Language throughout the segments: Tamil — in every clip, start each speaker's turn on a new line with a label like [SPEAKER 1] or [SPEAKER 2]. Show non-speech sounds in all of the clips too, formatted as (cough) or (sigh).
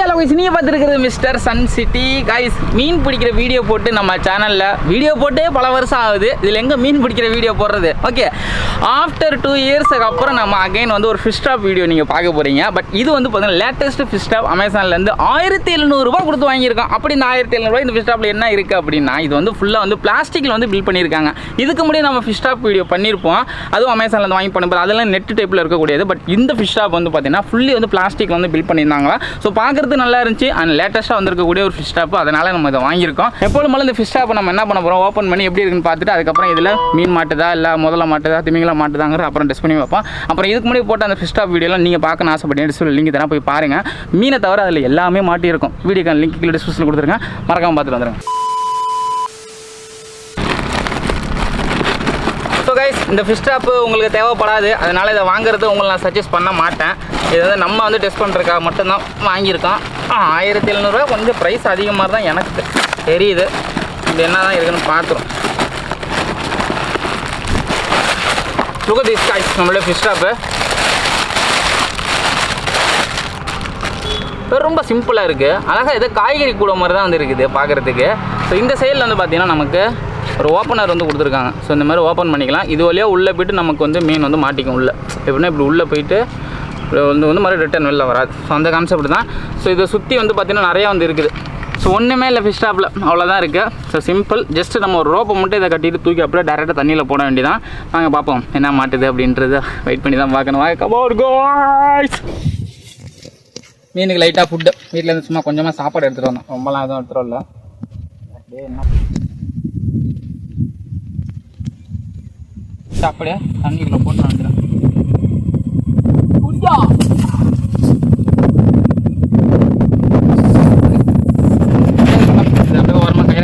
[SPEAKER 1] ஹலோ கைஸ் நீங்கள் பார்த்துருக்கிறது மிஸ்டர் சன் சிட்டி கைஸ் மீன் பிடிக்கிற வீடியோ போட்டு நம்ம சேனலில் வீடியோ போட்டே பல வருஷம் ஆகுது. இதில் எங்கே மீன் பிடிக்கிற வீடியோ போடுறது? ஓகே ஆஃப்டர் டூ இயர்ஸுக்கு அப்புறம் நம்ம அகைன் வந்து ஒரு ஃபிஷ் ஸ்டாப் வீடியோ நீங்கள் பார்க்க போகிறீங்க பட் இது வந்து பார்த்தீங்கன்னா லேட்டஸ்ட் ஃபிஷ் ஸ்டாப் அமேசான்லேருந்து ஆயிரத்தி எழுநூறுபா கொடுத்து வாங்கியிருக்கோம் அப்படி இந்த ஆயிரத்தி எழுநூறுபா இந்த ஃபிஷ் ஸ்டாப்பில் என்ன இருக்குது அப்படின்னா இது வந்து ஃபுல்லாக வந்து பிளாஸ்டிக்கில் வந்து பில் பண்ணியிருக்காங்க. இதுக்கு முன்னாடி நம்ம ஃபிஷ் ஸ்டாப் வீடியோ பண்ணியிருப்போம். அதுவும் அமேசான்லேருந்து வாங்கி பண்ணும்போது அதெல்லாம் நெட் டைப்பில் இருக்கக்கூடியது. பட் இந்த ஃபிஷ் ஸ்டாப் வந்து பார்த்தீங்கன்னா ஃபுல்லி வந்து பிளாஸ்டிக் வந்து பில் பண்ணியிருந்தாங்களா? ஸோ பார்க்குறது நல்லா இருந்துச்சு. அண்ட் லேட்டஸ்ட்டாக வந்திருக்கக்கூடிய ஒரு ஃபிஷ் ஷாப் அதனால் நம்ம இதை வாங்கியிருக்கோம். எப்போதும் மேலே இந்த ஃபிஷ் ஷாப்பை நம்ம என்ன பண்ண போகிறோம் ஓப்பன் பண்ணி எப்படி இருக்குன்னு பார்த்துட்டு அதுக்கப்புறம் இதில் மீன் மாட்டுதா இல்லை முதல்ல மாட்டுதா திமிங்கலம் மாட்டுதாங்கிற அப்புறம் டெஸ்ட் பண்ணி வைப்போம் அப்புறம் இதுக்கு முன்னாடி போட்ட அந்த ஃபிஷ் ஷாப் வீடியோலாம் நீங்கள் பார்க்கணும் ஆசைப்பட்டேன் சொல்லி லிங்க் தானே போய் பாருங்கள் மீனை தவிர அதில் எல்லாமே மாட்டியிருக்கும். வீடியோக்கான லிங்க் கீழே டிஸ்கிரிப்ஷன் கொடுத்துருங்க. மறக்காமல் பார்த்துட்டு வந்துடுங்க ஸோ கைஸ் இந்த ஃபிஷ் டாப்பு உங்களுக்கு தேவைப்படாது. அதனால் இதை வாங்குறது உங்களை நான் சஜஸ்ட் பண்ண மாட்டேன். இது வந்து நம்ம வந்து டெஸ்ட் பண்ணுறதுக்காக மட்டும்தான் வாங்கியிருக்கோம். ஆயிரத்தி எழுநூறுவா கொஞ்சம் ப்ரைஸ் அதிகமாக தான் எனக்கு தெரியுது. இது என்ன தான் இருக்குன்னு பார்த்துரும். லுக் திஸ் காய்ஸ் நம்மளோட ஃபிஷ் டாப்பு ரொம்ப சிம்பிளாக இருக்குது அழகாக இது காய்கறி கூட மாதிரி தான் வந்து இருக்குது பார்க்குறதுக்கு. ஸோ இந்த சைடில் வந்து பார்த்திங்கன்னா நமக்கு ஒரு ஓப்பனர் வந்து கொடுத்துருக்காங்க. ஸோ இந்த மாதிரி ஓப்பன் பண்ணிக்கலாம். இது வழியாக உள்ளே போயிட்டு நமக்கு வந்து மீன் வந்து மாட்டிக்கும் உள்ளே. எப்படின்னா இப்படி உள்ளே போயிட்டு வந்து வந்து மாதிரி ரிட்டர்ன் வெளில வராது. ஸோ அந்த கான்செப்ட் தான் ஸோ இதை சுற்றி வந்து பார்த்திங்கன்னா நிறையா வந்து இருக்குது. ஸோ ஒன்றுமே இல்லை ஃபிஷ் ஸ்டாப்பில் அவ்வளோதான் இருக்குது ஸோ சிம்பிள் ஜஸ்ட் நம்ம ஒரு ரோப்பை மட்டும் இதை கட்டிட்டு தூக்கி அப்படியே டேரெக்டாக தண்ணியில் போட வேண்டியதான் நாங்கள் பார்ப்போம். என்ன மாட்டுது அப்படின்றத வெயிட் பண்ணி தான் பார்க்கணும். வாங்க கபோர் மீனுக்கு லைட்டாக ஃபுட்டு வீட்டிலேருந்து சும்மா கொஞ்சமாக சாப்பாடு எடுத்துகிட்டு வந்தோம். ரொம்பலாம் எதுவும் எடுத்துகிட்டு வரல. அப்படியே என்ன அப்படியே தண்ணிக்குள்ளே போட்டு வந்துடுறேன்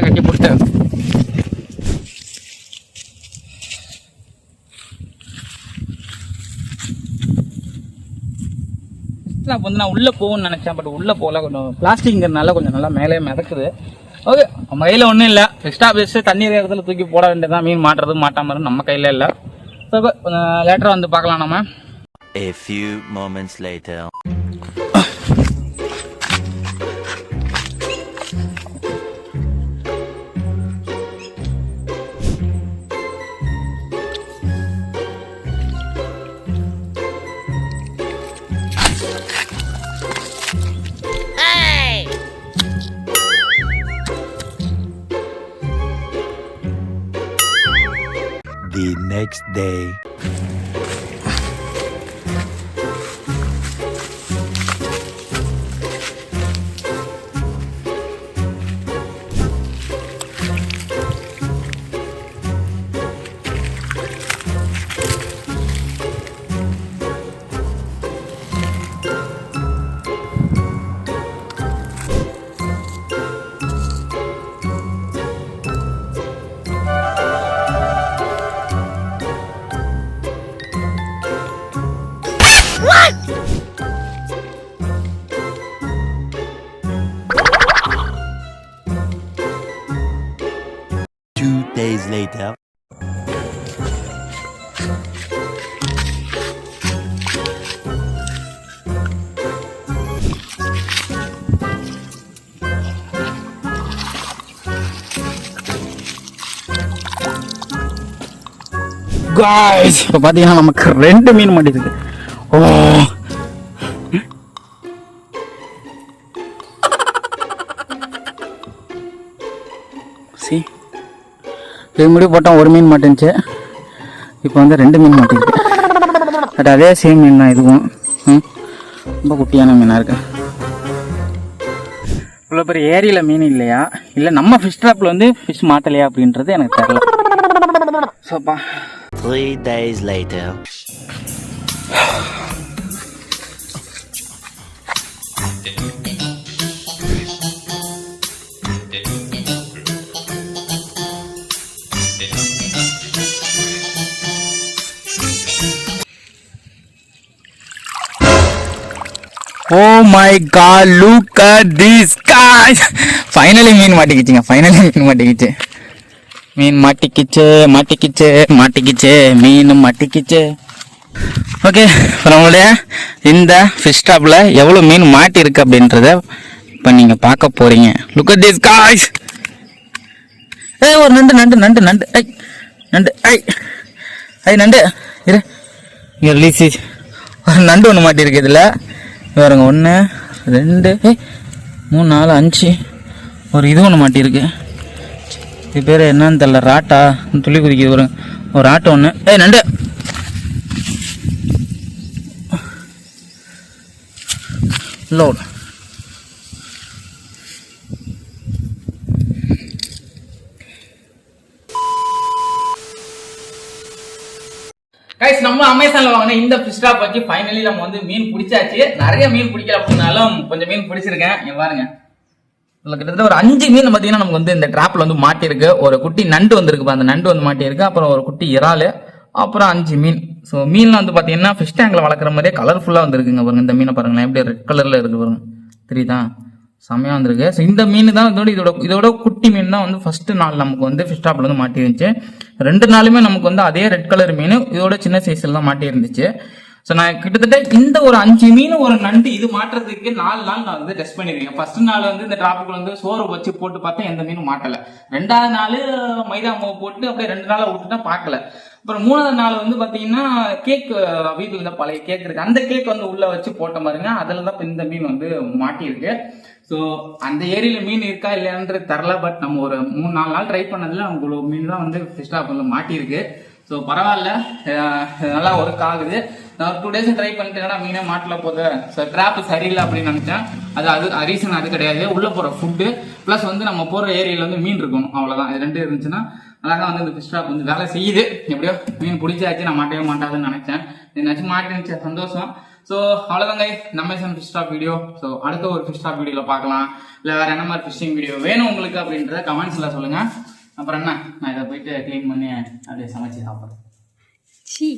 [SPEAKER 1] கட்டி போட்டு வந்து நான் உள்ளே போகணும்னு நினச்சேன். பட் உள்ளே போகல. கொஞ்சம் பிளாஸ்டிக்ங்கிறதுனால கொஞ்சம் நல்லா மேலே மிதக்குது. ஓகே நம்ம கையில் ஒன்றும் இல்லை. எக்ஸ்ட்ரா வச்சு தண்ணி இடத்துல தூக்கி போட வேண்டியதான் மீன் மாட்டுறது மாட்டாமல் நம்ம கையில் இல்லை. ஸோ லேட்டராக வந்து பார்க்கலாம் நம்ம
[SPEAKER 2] A few moments later. Next day. Two days later.
[SPEAKER 1] Guys இப்போ பார்த்தீங்கன்னா நமக்கு ரெண்டு மீன் மாட்டிருக்கு. ஓ. சி இது முடி போட்டோம் ஒரு மீன் மாட்டேன்ச்சு இப்போ வந்து ரெண்டு மீன் மாட்டிருக்கு. (laughs) பட் அதே சேம் மீன் தான் இதுவும். ரொம்ப குட்டியான மீனாக இருக்கு. இவ்வளோ பெரிய ஏரியில் மீன் இல்லையா? இல்லை நம்ம ஃபிஷ் ட்ராப்பில் வந்து ஃபிஷ் மாட்டலையா அப்படின்றது எனக்கு தெரியல. சோப்பா
[SPEAKER 2] Three days later. (laughs)
[SPEAKER 1] Oh my god look at this guy finally மீன் மாட்டிக்கிச்சுங்க ஃபைனலி மீன் மாட்டிக்கிச்சு. மீன் மாட்டிக்கிச்சு மாட்டிக்கிச்சு மாட்டிக்கிச்சு மீன் மாட்டிக்கிச்சு. ஓகே இப்போ நம்மளுடைய இந்த ஃபிஷ் ஸ்டாப்பில் எவ்வளோ மீன் மாட்டியிருக்கு அப்படின்றத இப்போ நீங்கள் பார்க்க போகிறீங்க லுக் அட் திஸ் காய்ஸ் ஏ ஒரு நண்டு நண்டு நண்டு நண்டு. ஐ நண்டு ஐ. ஐ நண்டு. இரு. இங்கே ரிலீஸ் ஒரு நண்டு ஒன்று மாட்டியிருக்கு இதில். பாருங்க ஒன்று ரெண்டு மூணு நாலு அஞ்சு. ஒரு இது ஒன்று மாட்டியிருக்கு. இது பேர் என்னன்னு தெரில ராட்டா. துளி குதிக்குது ஒரு ஒரு ஆட்டோ ஒன்று ஏய் நண்டு. லோடு கைஸ் நம்ம அமேசான்ல வாங்கின இந்த ஃபிஷ் ஸ்டாப் வச்சு ஃபைனலி நம்ம வந்து மீன் பிடிச்சாச்சு. நிறைய மீன் பிடிக்கல அப்படின்னாலும் கொஞ்சம் மீன் பிடிச்சிருக்கேன். இங்க பாருங்க. கிட்டத்தட்ட ஒரு அஞ்சு மீன் பார்த்தீங்கன்னா நமக்கு வந்து இந்த ட்ராப்ல வந்து மாட்டியிருக்கு. ஒரு குட்டி நண்டு வந்திருக்கு அந்த நண்டு வந்து மாட்டியிருக்கு. அப்புறம் ஒரு குட்டி இறாலு. அப்புறம் அஞ்சு மீன். ஸோ மீன்லாம் வந்து பார்த்தீங்கன்னா ஃபிஷ் டேங்கில் வளர்க்குற மாதிரியே கலர்ஃபுல்லாக வந்துருக்குங்க பாருங்க. இந்த மீனை பாருங்களேன். எப்படி ரெட் கலரில் இருக்கு பாருங்க. தெரியுதா? செம்மையாக வந்திருக்கு. ஸோ இந்த மீன் தான் இதோட இதோட இதோட குட்டி மீன் தான் வந்து ஃபர்ஸ்ட் நாள் நமக்கு வந்து ஃபிஷ் டாப்பில் வந்து மாட்டி இருந்துச்சு ரெண்டு நாளுமே நமக்கு வந்து அதே ரெட் கலர் மீன் இதோட சின்ன சைஸ்ல தான் மாட்டி இருந்துச்சு ஸோ நான் கிட்டத்தட்ட இந்த ஒரு அஞ்சு மீன் ஒரு நண்டு இது மாட்டுறதுக்கு நாலு நாள் நான் வந்து டெஸ்ட் பண்ணிருக்கேன் ஃபர்ஸ்ட் நாள் வந்து இந்த டிராப்புக்கு வந்து சோறு வச்சு போட்டு பார்த்தேன் எந்த மீனும் மாட்டல. ரெண்டாவது நாள் மைதா மாவு போட்டு அப்படியே ரெண்டு நாளா விட்டுட்டா பார்க்கல. அப்புறம் மூணாவது நாள் வந்து பார்த்தீங்கன்னா கேக் வீட்டில் இருந்த பழைய கேக் இருக்கு. அந்த கேக் வந்து உள்ள வச்சு போட்ட மாதிரிங்க. அதுல தான் இந்த மீன் வந்து மாட்டியிருக்கு. ஸோ அந்த ஏரியில மீன் இருக்கா இல்லையான்றது தெரில பட் நம்ம ஒரு மூணு நாலு நாள் ட்ரை பண்ணதுல அவங்களோட மீன் தான் வந்து ஃபிஷ் வந்து மாட்டியிருக்கு. ஸோ பரவாயில்ல. நல்லா ஒர்க் ஆகுது. நான் ஒரு டூ டேஸ் ட்ரை பண்ணிட்டேன்னா மீனே மாட்டில் போகுது ஸோ ட்ராப் சரியில்லை அப்படின்னு நினச்சேன். அது அது ரீசன் அது கிடையாது. உள்ளே போகிற ஃபுட்டு ப்ளஸ் வந்து நம்ம போகிற ஏரியாவில் வந்து மீன் இருக்கணும். அவ்வளோதான் இது ரெண்டு இருந்துச்சுன்னா அழகாக வந்து இந்த ஃபிஷ் ட்ராப் வந்து வேலை செய்யுது. எப்படியோ மீன் பிடிச்சாச்சு நான் மாட்டவே மாட்டாதுன்னு நினச்சேன். என்னாச்சும் மாட்டிருந்துச்சு சந்தோஷம். ஸோ அவ்வளோதாங்க நம்ம Amazon fish stop video so அடுத்த ஒரு ஃபிஷ் ஸ்டாப் வீடியோவில் பார்க்கலாம். இல்லை வேறு என்ன மாதிரி ஃபிஷிங் வீடியோ வேணும் உங்களுக்கு அப்படின்றத கமெண்ட்ஸில் சொல்லுங்கள் அப்புறம் என்ன? நான் இதை போயிட்டு க்ளீன் பண்ணி அப்படியே சமைச்சு சாப்பிட்றேன்.
[SPEAKER 3] சீ